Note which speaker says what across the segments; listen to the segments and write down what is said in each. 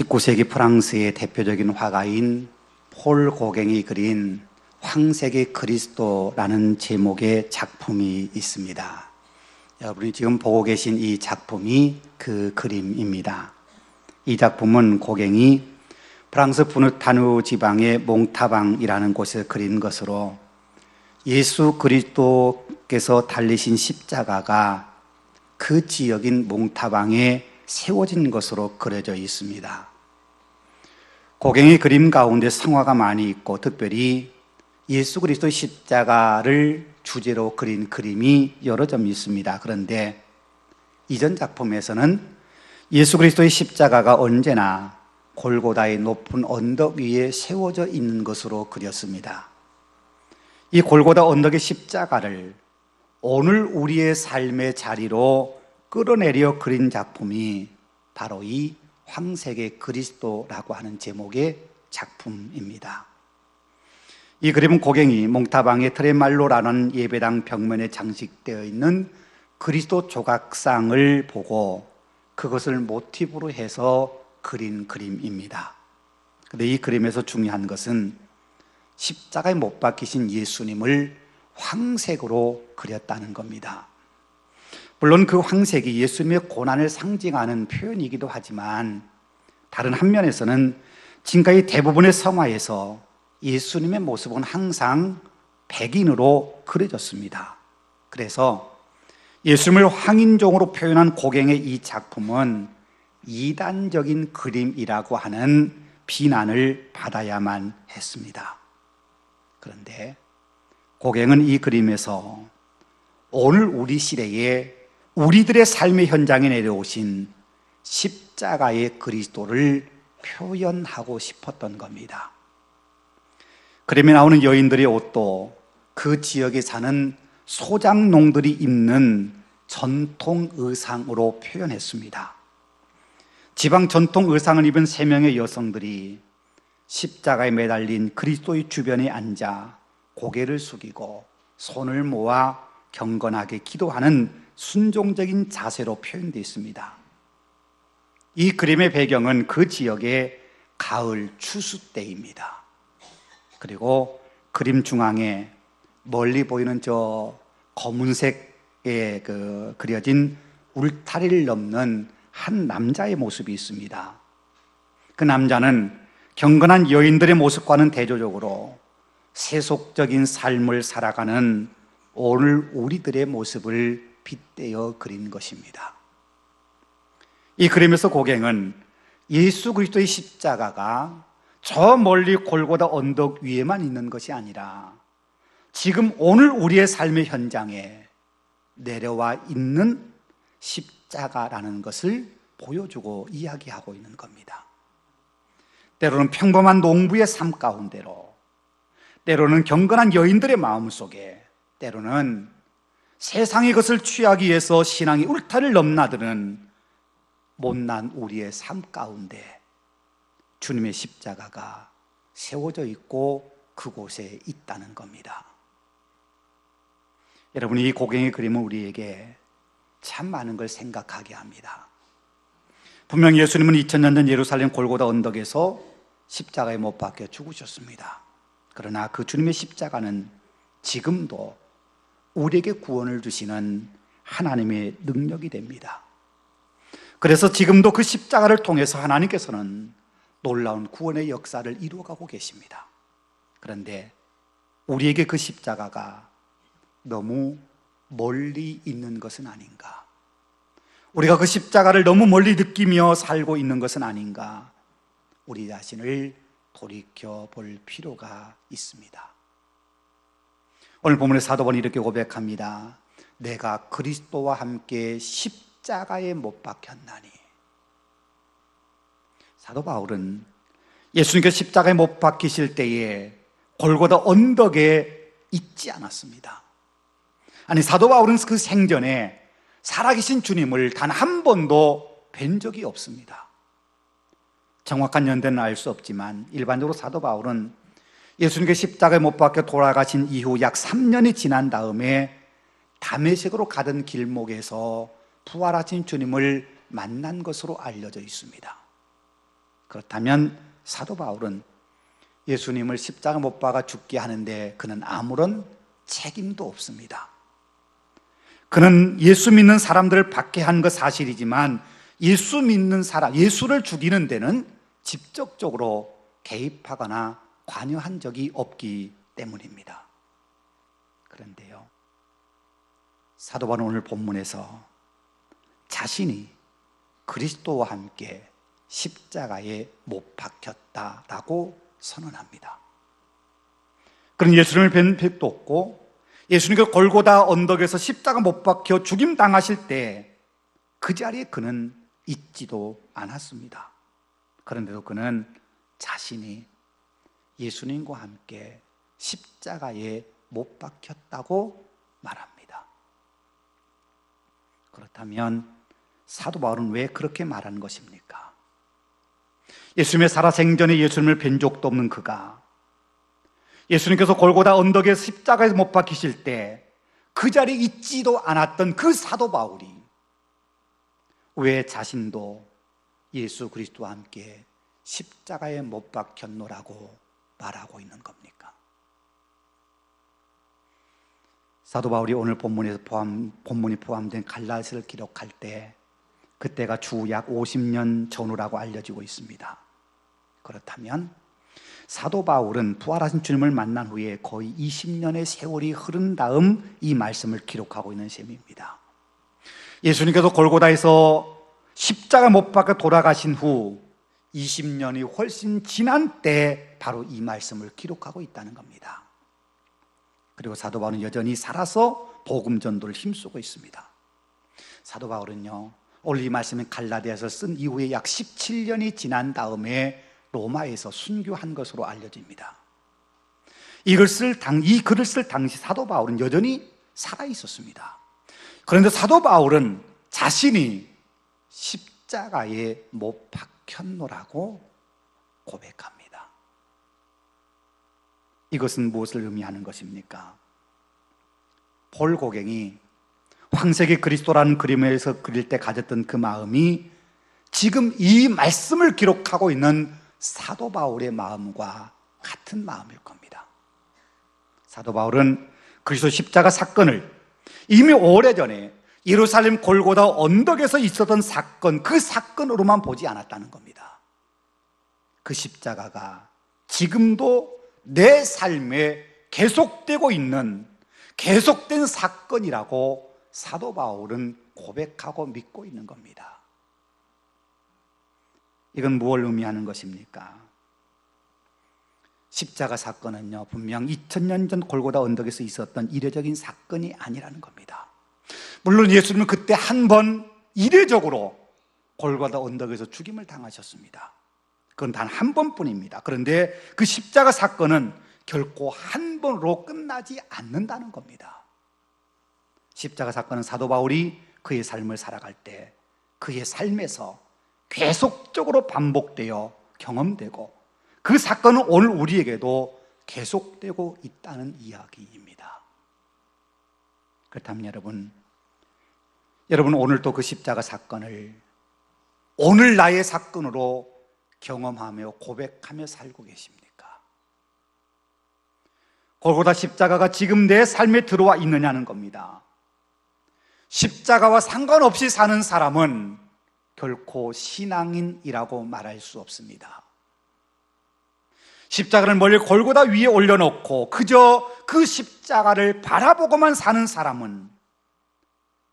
Speaker 1: 19세기 프랑스의 대표적인 화가인 폴 고갱이 그린 황색의 그리스도라는 제목의 작품이 있습니다. 여러분이 지금 보고 계신 이 작품이 그 그림입니다. 이 작품은 고갱이 프랑스 푸르타누 지방의 몽타방이라는 곳에서 그린 것으로 예수 그리스도께서 달리신 십자가가 그 지역인 몽타방에 세워진 것으로 그려져 있습니다. 고갱의 그림 가운데 성화가 많이 있고 특별히 예수 그리스도의 십자가를 주제로 그린 그림이 여러 점 있습니다. 그런데 이전 작품에서는 예수 그리스도의 십자가가 언제나 골고다의 높은 언덕 위에 세워져 있는 것으로 그렸습니다. 이 골고다 언덕의 십자가를 오늘 우리의 삶의 자리로 끌어내려 그린 작품이 바로 이 황색의 그리스도라고 하는 제목의 작품입니다. 이 그림은 고갱이 몽타방의 트레말로라는 예배당 벽면에 장식되어 있는 그리스도 조각상을 보고 그것을 모티브로 해서 그린 그림입니다. 근데 이 그림에서 중요한 것은 십자가에 못 박히신 예수님을 황색으로 그렸다는 겁니다. 물론 그 황색이 예수님의 고난을 상징하는 표현이기도 하지만 다른 한 면에서는 지금까지 대부분의 성화에서 예수님의 모습은 항상 백인으로 그려졌습니다. 그래서 예수님을 황인종으로 표현한 고갱의 이 작품은 이단적인 그림이라고 하는 비난을 받아야만 했습니다. 그런데 고갱은 이 그림에서 오늘 우리 시대에 우리들의 삶의 현장에 내려오신 십자가의 그리스도를 표현하고 싶었던 겁니다. 그림에 나오는 여인들의 옷도 그 지역에 사는 소장농들이 입는 전통 의상으로 표현했습니다. 지방 전통 의상을 입은 세 명의 여성들이 십자가에 매달린 그리스도의 주변에 앉아 고개를 숙이고 손을 모아 경건하게 기도하는 순종적인 자세로 표현되어 있습니다. 이 그림의 배경은 그 지역의 가을 추수 때입니다. 그리고 그림 중앙에 멀리 보이는 저 검은색에 그 그려진 울타리를 넘는 한 남자의 모습이 있습니다. 그 남자는 경건한 여인들의 모습과는 대조적으로 세속적인 삶을 살아가는 오늘 우리들의 모습을 빗대어 그린 것입니다. 이 그림에서 고갱은 예수 그리스도의 십자가가 저 멀리 골고다 언덕 위에만 있는 것이 아니라 지금 오늘 우리의 삶의 현장에 내려와 있는 십자가라는 것을 보여주고 이야기하고 있는 겁니다. 때로는 평범한 농부의 삶 가운데로, 때로는 경건한 여인들의 마음 속에, 때로는 세상의 것을 취하기 위해서 신앙이 울타를 넘나드는 못난 우리의 삶 가운데 주님의 십자가가 세워져 있고 그곳에 있다는 겁니다. 여러분, 이 고갱의 그림은 우리에게 참 많은 걸 생각하게 합니다. 분명 예수님은 2000년 전 예루살렘 골고다 언덕에서 십자가에 못 박혀 죽으셨습니다. 그러나 그 주님의 십자가는 지금도 우리에게 구원을 주시는 하나님의 능력이 됩니다. 그래서 지금도 그 십자가를 통해서 하나님께서는 놀라운 구원의 역사를 이루어가고 계십니다. 그런데 우리에게 그 십자가가 너무 멀리 있는 것은 아닌가? 우리가 그 십자가를 너무 멀리 느끼며 살고 있는 것은 아닌가? 우리 자신을 돌이켜 볼 필요가 있습니다. 오늘 본문의 사도본이 이렇게 고백합니다. 내가 그리스도와 함께 십자가에 못 박혔나니. 사도 바울은 예수님께서 십자가에 못 박히실 때에 골고다 언덕에 있지 않았습니다. 아니, 사도 바울은 그 생전에 살아계신 주님을 단 한 번도 뵌 적이 없습니다. 정확한 연대는 알 수 없지만 일반적으로 사도 바울은 예수님께 십자가에 못 박혀 돌아가신 이후 약 3년이 지난 다음에 담에색으로 가던 길목에서 부활하신 주님을 만난 것으로 알려져 있습니다. 그렇다면 사도 바울은 예수님을 십자가 못 박아 죽게 하는데 그는 아무런 책임도 없습니다. 그는 예수 믿는 사람들을 받게 한 것 사실이지만 예수 믿는 사람, 예수를 죽이는 데는 직접적으로 개입하거나 관여한 적이 없기 때문입니다. 그런데요, 사도 바울은 오늘 본문에서 자신이 그리스도와 함께 십자가에 못 박혔다라고 선언합니다. 그런 예수님을 뵌 뵙도 없고 예수님께서 골고다 언덕에서 십자가 못 박혀 죽임 당하실 때 그 자리에 그는 있지도 않았습니다. 그런데도 그는 자신이 예수님과 함께 십자가에 못 박혔다고 말합니다. 그렇다면 사도 바울은 왜 그렇게 말하는 것입니까? 예수님의 살아생전에 예수님을 뵌 적도 없는 그가 예수님께서 골고다 언덕에서 십자가에서 못 박히실 때 그 자리에 있지도 않았던 그 사도 바울이 왜 자신도 예수 그리스도와 함께 십자가에 못 박혔노라고 말하고 있는 겁니까? 사도 바울이 오늘 본문에서 포함, 본문이 포함된 갈라스를 기록할 때 그때가 주 약 50년 전후라고 알려지고 있습니다. 그렇다면 사도 바울은 부활하신 주님을 만난 후에 거의 20년의 세월이 흐른 다음 이 말씀을 기록하고 있는 셈입니다. 예수님께서 골고다에서 십자가 못 박아 돌아가신 후 20년이 훨씬 지난 때 바로 이 말씀을 기록하고 있다는 겁니다. 그리고 사도 바울은 여전히 살아서 복음 전도를 힘쓰고 있습니다. 사도 바울은요, 오늘 이 말씀은 갈라디아서 쓴 이후에 약 17년이 지난 다음에 로마에서 순교한 것으로 알려집니다. 이걸 쓸 당, 이 글을 쓸 당시 사도 바울은 여전히 살아 있었습니다. 그런데 사도 바울은 자신이 십자가에 못 박 혔노라고 고백합니다. 이것은 무엇을 의미하는 것입니까? 볼 고갱이 황색의 그리스도라는 그림에서 그릴 때 가졌던 그 마음이 지금 이 말씀을 기록하고 있는 사도 바울의 마음과 같은 마음일 겁니다. 사도 바울은 그리스도 십자가 사건을 이미 오래전에 예루살렘 골고다 언덕에서 있었던 사건, 그 사건으로만 보지 않았다는 겁니다. 그 십자가가 지금도 내 삶에 계속되고 있는 계속된 사건이라고 사도 바울은 고백하고 믿고 있는 겁니다. 이건 무엇을 의미하는 것입니까? 십자가 사건은요, 분명 2000년 전 골고다 언덕에서 있었던 이례적인 사건이 아니라는 겁니다. 물론 예수님은 그때 한 번 이례적으로 골고다 언덕에서 죽임을 당하셨습니다. 그건 단 한 번뿐입니다. 그런데 그 십자가 사건은 결코 한 번으로 끝나지 않는다는 겁니다. 십자가 사건은 사도 바울이 그의 삶을 살아갈 때 그의 삶에서 계속적으로 반복되어 경험되고 그 사건은 오늘 우리에게도 계속되고 있다는 이야기입니다. 그렇다면 여러분, 여러분 오늘도 그 십자가 사건을 오늘 나의 사건으로 경험하며 고백하며 살고 계십니까? 골고다 십자가가 지금 내 삶에 들어와 있느냐는 겁니다. 십자가와 상관없이 사는 사람은 결코 신앙인이라고 말할 수 없습니다. 십자가를 멀리 골고다 위에 올려놓고 그저 그 십자가를 바라보고만 사는 사람은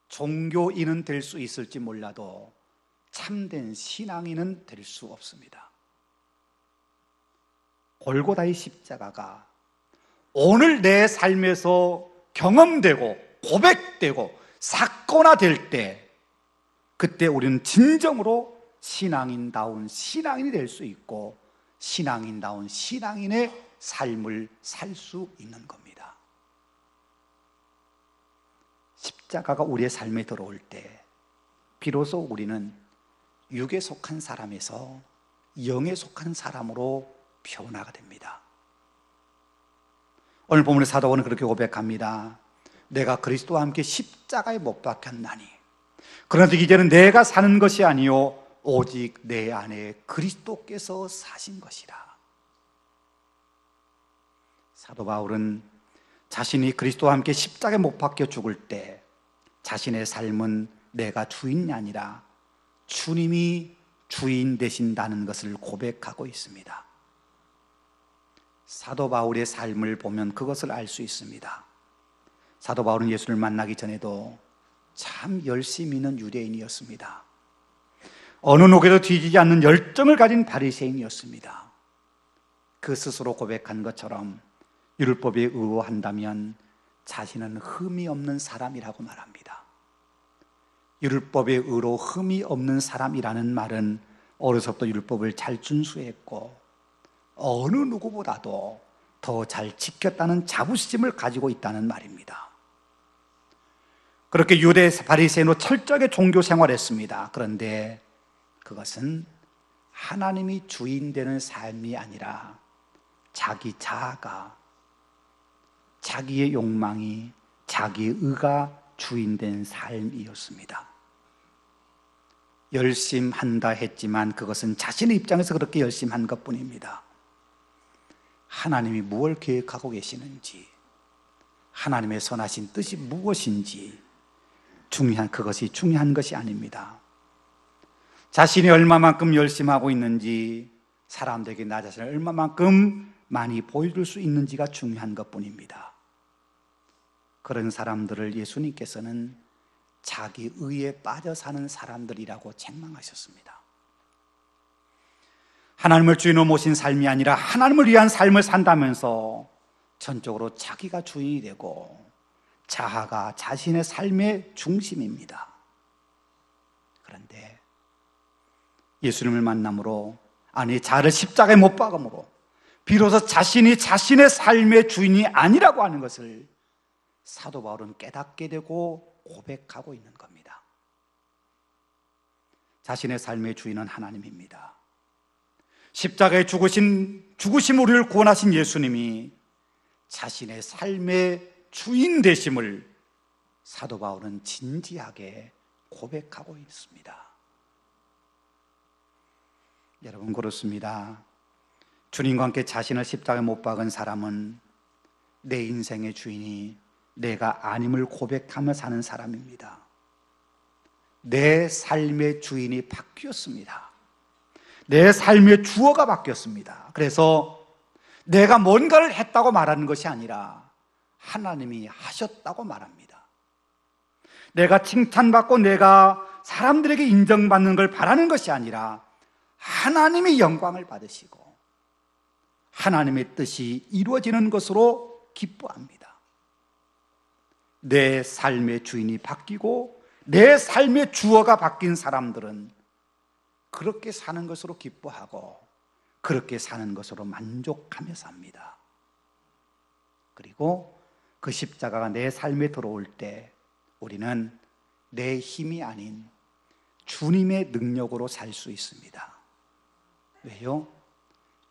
Speaker 1: 종교인은 될 수 있을지 몰라도 참된 신앙인은 될 수 없습니다. 골고다의 십자가가 오늘 내 삶에서 경험되고 고백되고 사건화될 때 그때 우리는 진정으로 신앙인다운 신앙인이 될 수 있고 신앙인다운 신앙인의 삶을 살 수 있는 겁니다. 십자가가 우리의 삶에 들어올 때 비로소 우리는 육에 속한 사람에서 영에 속한 사람으로 변화가 됩니다. 오늘 본문의 사도원은 그렇게 고백합니다. 내가 그리스도와 함께 십자가에 못 박혔나니 그런데 이제는 내가 사는 것이 아니요 오직 내 안에 그리스도께서 사신 것이라. 사도 바울은 자신이 그리스도와 함께 십자가에 못 박혀 죽을 때 자신의 삶은 내가 주인이 아니라 주님이 주인 되신다는 것을 고백하고 있습니다. 사도 바울의 삶을 보면 그것을 알 수 있습니다. 사도 바울은 예수를 만나기 전에도 참 열심 있는 유대인이었습니다. 어느 녹에도 뒤지지 않는 열정을 가진 바리새인이었습니다. 그 스스로 고백한 것처럼 율법에 의호한다면 자신은 흠이 없는 사람이라고 말합니다. 율법에 의로 흠이 없는 사람이라는 말은 어려서부터 율법을 잘 준수했고 어느 누구보다도 더 잘 지켰다는 자부심을 가지고 있다는 말입니다. 그렇게 유대 바리새인으로 철저하게 종교 생활했습니다. 그런데 그것은 하나님이 주인 되는 삶이 아니라 자기 자아가 자기의 욕망이 자기의 의가 주인된 삶이었습니다. 열심한다 했지만 그것은 자신의 입장에서 그렇게 열심한 것 뿐입니다. 하나님이 무엇을 계획하고 계시는지, 하나님의 선하신 뜻이 무엇인지 중요한 그것이 중요한 것이 아닙니다. 자신이 얼마만큼 열심하고 있는지 사람들에게 나 자신을 얼마만큼 많이 보여줄 수 있는지가 중요한 것 뿐입니다. 그런 사람들을 예수님께서는 자기 의에 빠져 사는 사람들이라고 책망하셨습니다. 하나님을 주인으로 모신 삶이 아니라 하나님을 위한 삶을 산다면서 전적으로 자기가 주인이 되고 자아가 자신의 삶의 중심입니다. 그런데 예수님을 만남으로 아니 자를 십자가에 못 박음으로 비로소 자신이 자신의 삶의 주인이 아니라고 하는 것을 사도 바울은 깨닫게 되고 고백하고 있는 겁니다. 자신의 삶의 주인은 하나님입니다. 십자가에 죽으신 죽으심 우리를 구원하신 예수님이 자신의 삶의 주인 되심을 사도 바울은 진지하게 고백하고 있습니다. 여러분 그렇습니다. 주님과 함께 자신을 십자가에 못 박은 사람은 내 인생의 주인이 내가 아님을 고백하며 사는 사람입니다. 내 삶의 주인이 바뀌었습니다. 내 삶의 주어가 바뀌었습니다. 그래서 내가 뭔가를 했다고 말하는 것이 아니라 하나님이 하셨다고 말합니다. 내가 칭찬받고 내가 사람들에게 인정받는 걸 바라는 것이 아니라 하나님이 영광을 받으시고 하나님의 뜻이 이루어지는 것으로 기뻐합니다. 내 삶의 주인이 바뀌고 내 삶의 주어가 바뀐 사람들은 그렇게 사는 것으로 기뻐하고 그렇게 사는 것으로 만족하며 삽니다. 그리고 그 십자가가 내 삶에 들어올 때 우리는 내 힘이 아닌 주님의 능력으로 살 수 있습니다. 왜요?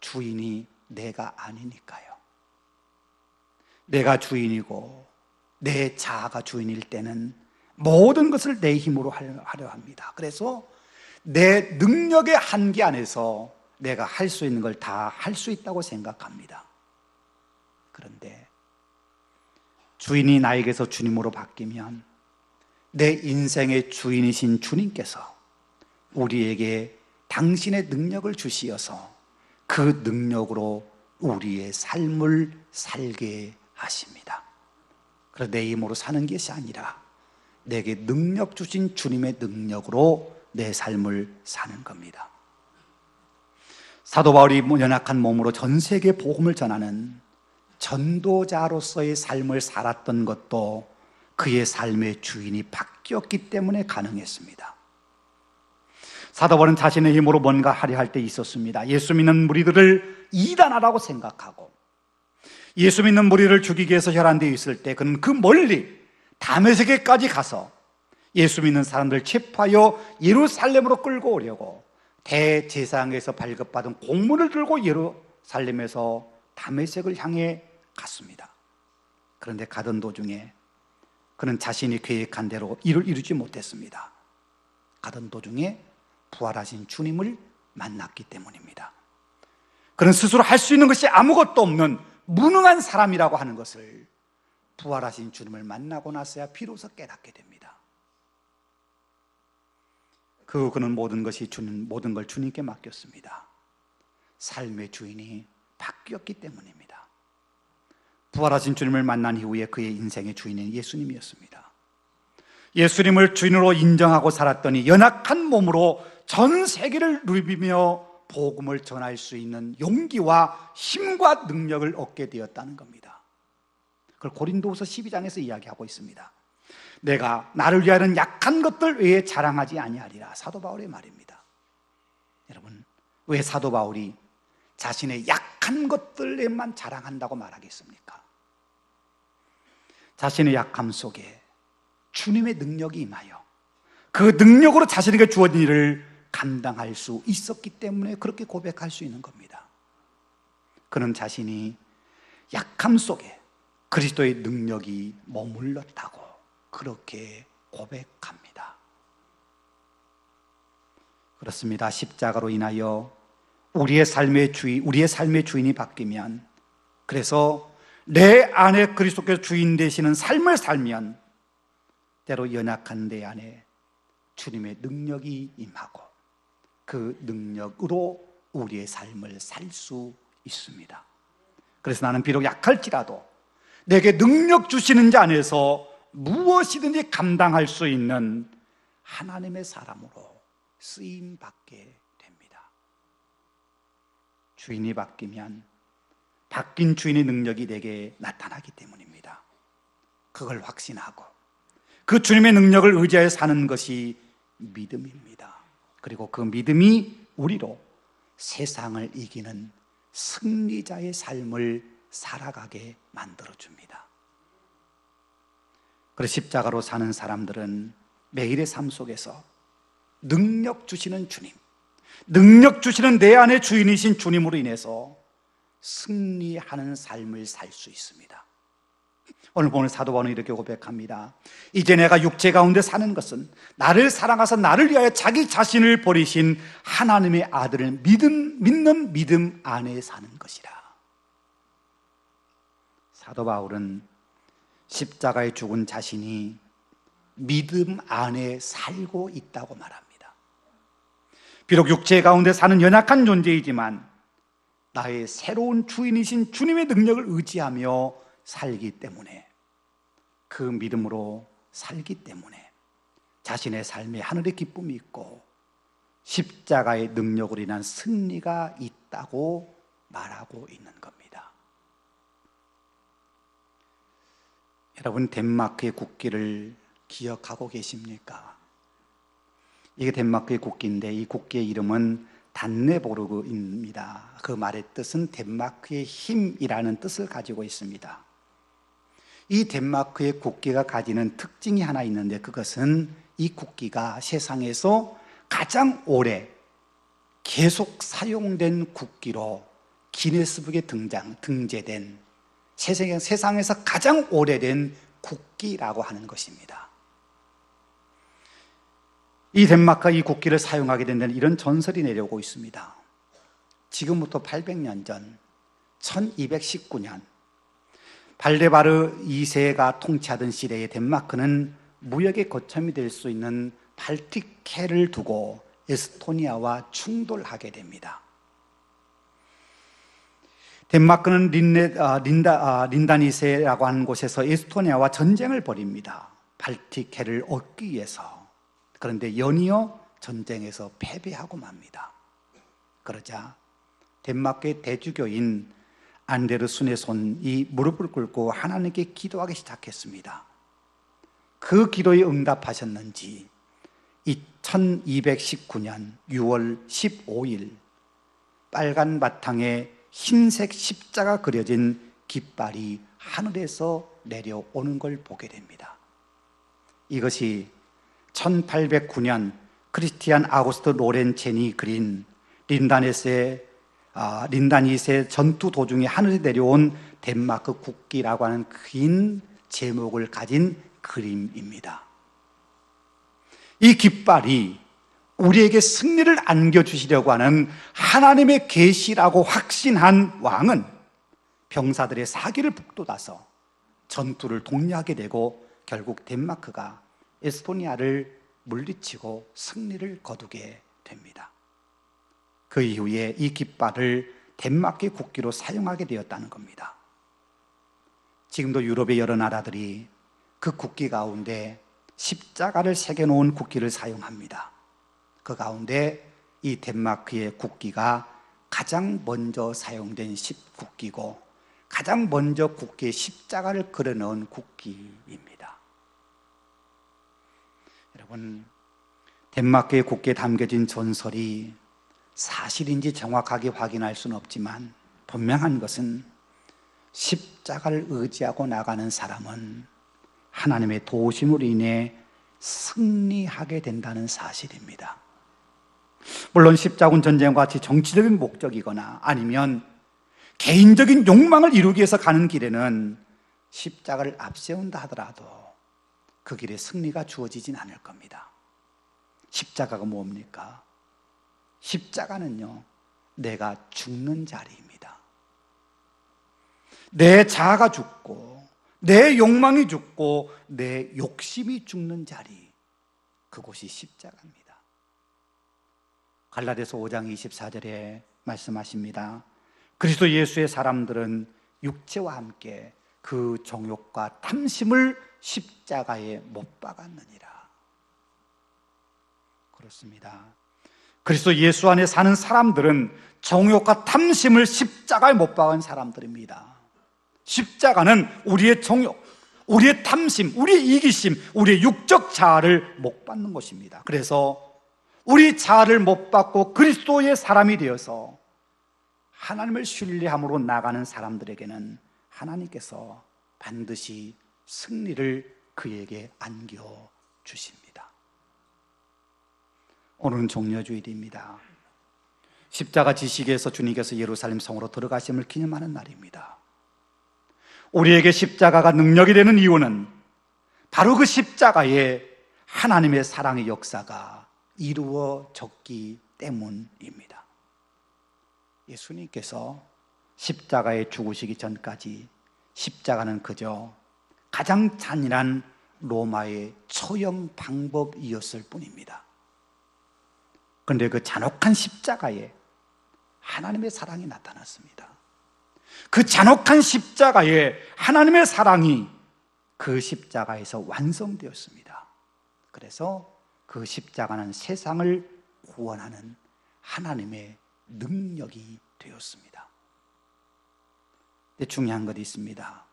Speaker 1: 주인이 내가 아니니까요. 내가 주인이고 내 자아가 주인일 때는 모든 것을 내 힘으로 하려 합니다. 그래서 내 능력의 한계 안에서 내가 할 수 있는 걸 다 할 수 있다고 생각합니다. 그런데 주인이 나에게서 주님으로 바뀌면 내 인생의 주인이신 주님께서 우리에게 당신의 능력을 주시어서 그 능력으로 우리의 삶을 살게 하십니다. 그래서 내 힘으로 사는 것이 아니라 내게 능력 주신 주님의 능력으로 내 삶을 사는 겁니다. 사도 바울이 연약한 몸으로 전 세계 복음을 전하는 전도자로서의 삶을 살았던 것도 그의 삶의 주인이 바뀌었기 때문에 가능했습니다. 사도 바울은 자신의 힘으로 뭔가 하려 할 때 있었습니다. 예수 믿는 무리들을 이단하라고 생각하고 예수 믿는 무리를 죽이기 위해서 혈안되어 있을 때 그는 그 멀리 다메섹에까지 가서 예수 믿는 사람들 체포하여 예루살렘으로 끌고 오려고 대제사장에서 발급받은 공문을 들고 예루살렘에서 다메섹을 향해 갔습니다. 그런데 가던 도중에 그는 자신이 계획한 대로 일을 이루지 못했습니다. 가던 도중에 부활하신 주님을 만났기 때문입니다. 그는 스스로 할 수 있는 것이 아무것도 없는 무능한 사람이라고 하는 것을 부활하신 주님을 만나고 나서야 비로소 깨닫게 됩니다. 그 그는 모든 것이 주님 모든 걸 주님께 맡겼습니다. 삶의 주인이 바뀌었기 때문입니다. 부활하신 주님을 만난 이후에 그의 인생의 주인은 예수님이었습니다. 예수님을 주인으로 인정하고 살았더니 연약한 몸으로 전 세계를 누비며 복음을 전할 수 있는 용기와 힘과 능력을 얻게 되었다는 겁니다. 그걸 고린도후서 12장에서 이야기하고 있습니다. 내가 나를 위하여는 약한 것들 외에 자랑하지 아니하리라. 사도 바울의 말입니다. 여러분, 왜 사도 바울이 자신의 약한 것들에만 자랑한다고 말하겠습니까? 자신의 약함 속에 주님의 능력이 임하여 그 능력으로 자신에게 주어진 일을 감당할 수 있었기 때문에 그렇게 고백할 수 있는 겁니다. 그는 자신이 약함 속에 그리스도의 능력이 머물렀다고 그렇게 고백합니다. 그렇습니다. 십자가로 인하여 우리의 삶의 주인, 우리의 삶의 주인이 바뀌면 그래서 내 안에 그리스도께서 주인 되시는 삶을 살면 때로 연약한 내 안에 주님의 능력이 임하고 그 능력으로 우리의 삶을 살 수 있습니다. 그래서 나는 비록 약할지라도 내게 능력 주시는 자 안에서 무엇이든지 감당할 수 있는 하나님의 사람으로 쓰임 받게 됩니다. 주인이 바뀌면 바뀐 주인의 능력이 내게 나타나기 때문입니다. 그걸 확신하고 그 주님의 능력을 의지하여 사는 것이 믿음입니다. 그리고 그 믿음이 우리로 세상을 이기는 승리자의 삶을 살아가게 만들어줍니다. 그래서 십자가로 사는 사람들은 매일의 삶 속에서 능력 주시는 주님, 능력 주시는 내 안의 주인이신 주님으로 인해서 승리하는 삶을 살 수 있습니다. 오늘 보는 사도 바울은 이렇게 고백합니다. 이제 내가 육체 가운데 사는 것은 나를 사랑하사 나를 위하여 자기 자신을 버리신 하나님의 아들을 믿음, 믿는 믿음 안에 사는 것이라. 사도 바울은 십자가에 죽은 자신이 믿음 안에 살고 있다고 말합니다. 비록 육체 가운데 사는 연약한 존재이지만 나의 새로운 주인이신 주님의 능력을 의지하며 살기 때문에 그 믿음으로 살기 때문에 자신의 삶에 하늘의 기쁨이 있고 십자가의 능력으로 인한 승리가 있다고 말하고 있는 겁니다. 여러분 덴마크의 국기를 기억하고 계십니까? 이게 덴마크의 국기인데 이 국기의 이름은 단네보르그입니다. 그 말의 뜻은 덴마크의 힘이라는 뜻을 가지고 있습니다. 이 덴마크의 국기가 가지는 특징이 하나 있는데 그것은 이 국기가 세상에서 가장 오래 계속 사용된 국기로 기네스북에 등장, 등재된 세상에서 가장 오래된 국기라고 하는 것입니다. 이 덴마크가 이 국기를 사용하게 된 데는 이런 전설이 내려오고 있습니다. 지금부터 800년 전, 1219년, 발데바르 2세가 통치하던 시대의 덴마크는 무역의 거점이 될 수 있는 발틱해를 두고 에스토니아와 충돌하게 됩니다. 덴마크는 린네, 아, 린다, 아, 린다니세라고 하는 곳에서 에스토니아와 전쟁을 벌입니다. 발틱해를 얻기 위해서. 그런데 연이어 전쟁에서 패배하고 맙니다. 그러자 덴마크의 대주교인 안데르순의 손이 무릎을 꿇고 하나님께 기도하기 시작했습니다. 그 기도에 응답하셨는지 1219년 6월 15일 빨간 바탕에 흰색 십자가 그려진 깃발이 하늘에서 내려오는 걸 보게 됩니다. 이것이 1809년 크리스티안 아고스트 로렌첸이 그린 린다네스의 아, 린다니스의 전투 도중에 하늘에 내려온 덴마크 국기라고 하는 긴 제목을 가진 그림입니다. 이 깃발이 우리에게 승리를 안겨주시려고 하는 하나님의 계시라고 확신한 왕은 병사들의 사기를 북돋아서 전투를 독려하게 되고 결국 덴마크가 에스토니아를 물리치고 승리를 거두게 됩니다. 그 이후에 이 깃발을 덴마크의 국기로 사용하게 되었다는 겁니다. 지금도 유럽의 여러 나라들이 그 국기 가운데 십자가를 새겨놓은 국기를 사용합니다. 그 가운데 이 덴마크의 국기가 가장 먼저 사용된 십 국기고 가장 먼저 국기에 십자가를 그려넣은 국기입니다. 여러분, 덴마크의 국기에 담겨진 전설이 사실인지 정확하게 확인할 수는 없지만 분명한 것은 십자가를 의지하고 나가는 사람은 하나님의 도심으로 인해 승리하게 된다는 사실입니다. 물론 십자군 전쟁과 같이 정치적인 목적이거나 아니면 개인적인 욕망을 이루기 위해서 가는 길에는 십자가를 앞세운다 하더라도 그 길에 승리가 주어지진 않을 겁니다. 십자가가 뭡니까? 십자가는요, 내가 죽는 자리입니다. 내 자아가 죽고, 내 욕망이 죽고, 내 욕심이 죽는 자리. 그곳이 십자가입니다. 갈라디아서 5장 24절에 말씀하십니다. 그리스도 예수의 사람들은 육체와 함께 그 정욕과 탐심을 십자가에 못 박았느니라. 그렇습니다. 그리스도 예수 안에 사는 사람들은 정욕과 탐심을 십자가에 못 박은 사람들입니다. 십자가는 우리의 정욕, 우리의 탐심, 우리의 이기심, 우리의 육적 자아를 못 받는 것입니다. 그래서 우리 자아를 못 받고 그리스도의 사람이 되어서 하나님을 신뢰함으로 나가는 사람들에게는 하나님께서 반드시 승리를 그에게 안겨 주십니다. 오늘은 종려주일입니다. 십자가 지식에서 주님께서 예루살렘 성으로 들어가심을 기념하는 날입니다. 우리에게 십자가가 능력이 되는 이유는 바로 그 십자가에 하나님의 사랑의 역사가 이루어졌기 때문입니다. 예수님께서 십자가에 죽으시기 전까지 십자가는 그저 가장 잔인한 로마의 처형 방법이었을 뿐입니다. 그런데 그 잔혹한 십자가에 하나님의 사랑이 나타났습니다. 그 잔혹한 십자가에 하나님의 사랑이 그 십자가에서 완성되었습니다. 그래서 그 십자가는 세상을 구원하는 하나님의 능력이 되었습니다. 근데 중요한 것이 있습니다.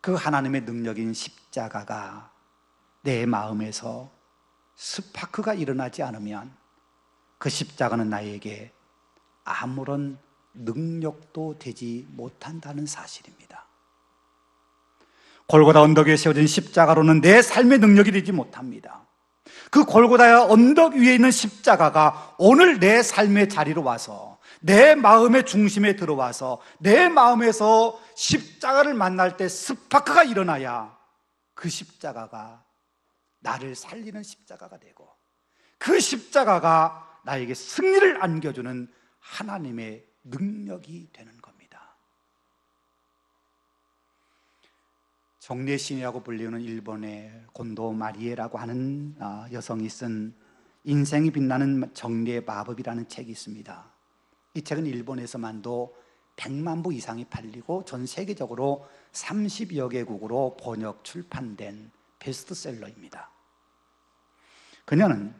Speaker 1: 그 하나님의 능력인 십자가가 내 마음에서 스파크가 일어나지 않으면 그 십자가는 나에게 아무런 능력도 되지 못한다는 사실입니다. 골고다 언덕에 세워진 십자가로는 내 삶의 능력이 되지 못합니다. 그 골고다의 언덕 위에 있는 십자가가 오늘 내 삶의 자리로 와서 내 마음의 중심에 들어와서 내 마음에서 십자가를 만날 때 스파크가 일어나야 그 십자가가 나를 살리는 십자가가 되고 그 십자가가 나에게 승리를 안겨주는 하나님의 능력이 되는 겁니다. 정례 신이라고 불리는 일본의 곤도 마리에라고 하는 아, 여성이 쓴 인생이 빛나는 정례 마법이라는 책이 있습니다. 이 책은 일본에서만도 100만 부 이상이 팔리고 전 세계적으로 30여 개국으로 번역 출판된 베스트셀러입니다. 그녀는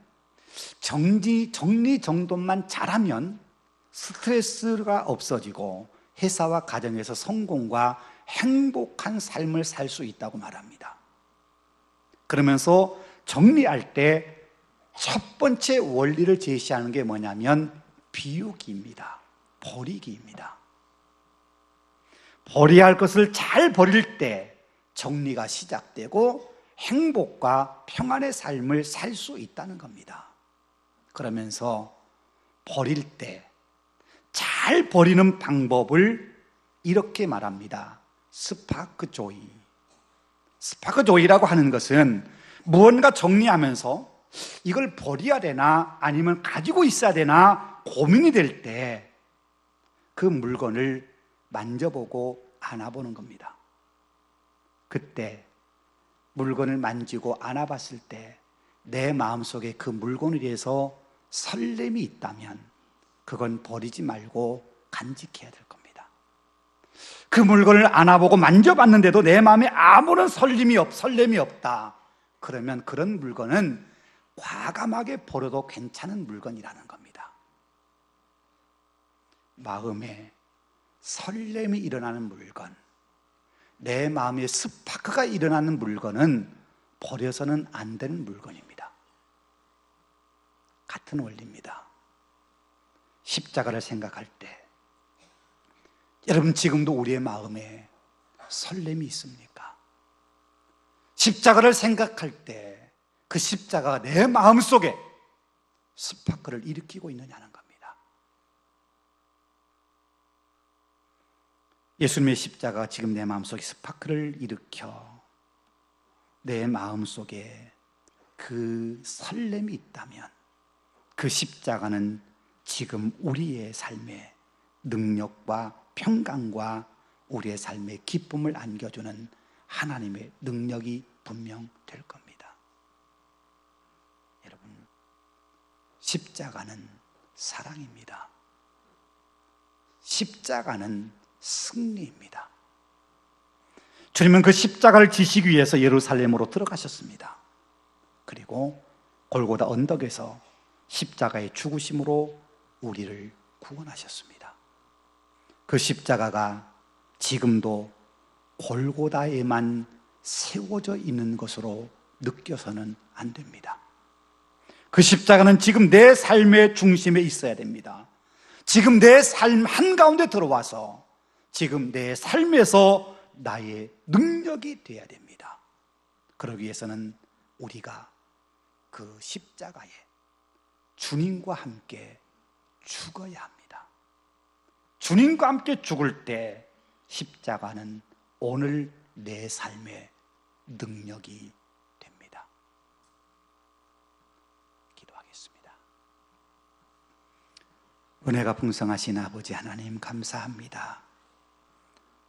Speaker 1: 정지, 정리 정돈만 잘하면 스트레스가 없어지고 회사와 가정에서 성공과 행복한 삶을 살 수 있다고 말합니다. 그러면서 정리할 때 첫 번째 원리를 제시하는 게 뭐냐면 비우기입니다. 버리기입니다. 버려야 할 것을 잘 버릴 때 정리가 시작되고 행복과 평안의 삶을 살 수 있다는 겁니다. 그러면서 버릴 때 잘 버리는 방법을 이렇게 말합니다. 스파크 조이. 스파크 조이라고 하는 것은 무언가 정리하면서 이걸 버려야 되나 아니면 가지고 있어야 되나 고민이 될 때 그 물건을 만져보고 안아보는 겁니다. 그때 물건을 만지고 안아봤을 때 내 마음속에 그 물건에 대해서 설렘이 있다면 그건 버리지 말고 간직해야 될 겁니다. 그 물건을 안아보고 만져봤는데도 내 마음에 아무런 설렘이 없, 설렘이 없다. 그러면 그런 물건은 과감하게 버려도 괜찮은 물건이라는 겁니다. 마음에 설렘이 일어나는 물건, 내 마음에 스파크가 일어나는 물건은 버려서는 안 되는 물건입니다. 같은 원리입니다. 십자가를 생각할 때, 여러분 지금도 우리의 마음에 설렘이 있습니까? 십자가를 생각할 때 그 십자가가 내 마음 속에 스파크를 일으키고 있느냐는 겁니다. 예수님의 십자가가 지금 내 마음 속에 스파크를 일으켜 내 마음 속에 그 설렘이 있다면 그 십자가는 지금 우리의 삶에 능력과 평강과 우리의 삶에 기쁨을 안겨주는 하나님의 능력이 분명 될 겁니다. 여러분, 십자가는 사랑입니다. 십자가는 승리입니다. 주님은 그 십자가를 지시기 위해서 예루살렘으로 들어가셨습니다. 그리고 골고다 언덕에서 십자가의 죽으심으로 우리를 구원하셨습니다. 그 십자가가 지금도 골고다에만 세워져 있는 것으로 느껴서는 안 됩니다. 그 십자가는 지금 내 삶의 중심에 있어야 됩니다. 지금 내 삶 한가운데 들어와서 지금 내 삶에서 나의 능력이 되어야 됩니다. 그러기 위해서는 우리가 그 십자가에 주님과 함께 죽어야 합니다. 주님과 함께 죽을 때 십자가는 오늘 내 삶의 능력이 됩니다. 기도하겠습니다. 은혜가 풍성하신 아버지 하나님 감사합니다.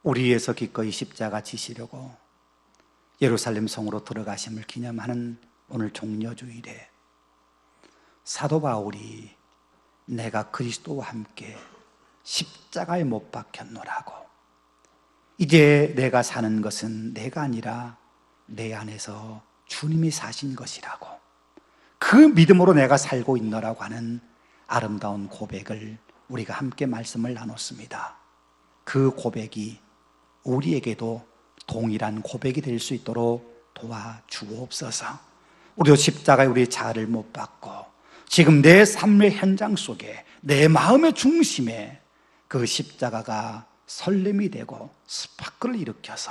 Speaker 1: 우리 위해서 기꺼이 십자가 지시려고 예루살렘 성으로 들어가심을 기념하는 오늘 종려주일에 사도 바울이 내가 그리스도와 함께 십자가에 못 박혔노라고 이제 내가 사는 것은 내가 아니라 내 안에서 주님이 사신 것이라고 그 믿음으로 내가 살고 있노라고 하는 아름다운 고백을 우리가 함께 말씀을 나눴습니다. 그 고백이 우리에게도 동일한 고백이 될 수 있도록 도와주옵소서. 우리도 십자가에 우리 자아를 못 받고 지금 내 삶의 현장 속에 내 마음의 중심에 그 십자가가 설렘이 되고 스파크를 일으켜서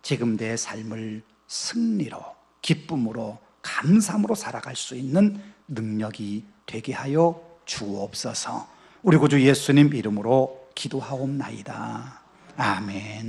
Speaker 1: 지금 내 삶을 승리로 기쁨으로 감사함으로 살아갈 수 있는 능력이 되게 하여 주옵소서. 우리 구주 예수님 이름으로 기도하옵나이다. 아멘.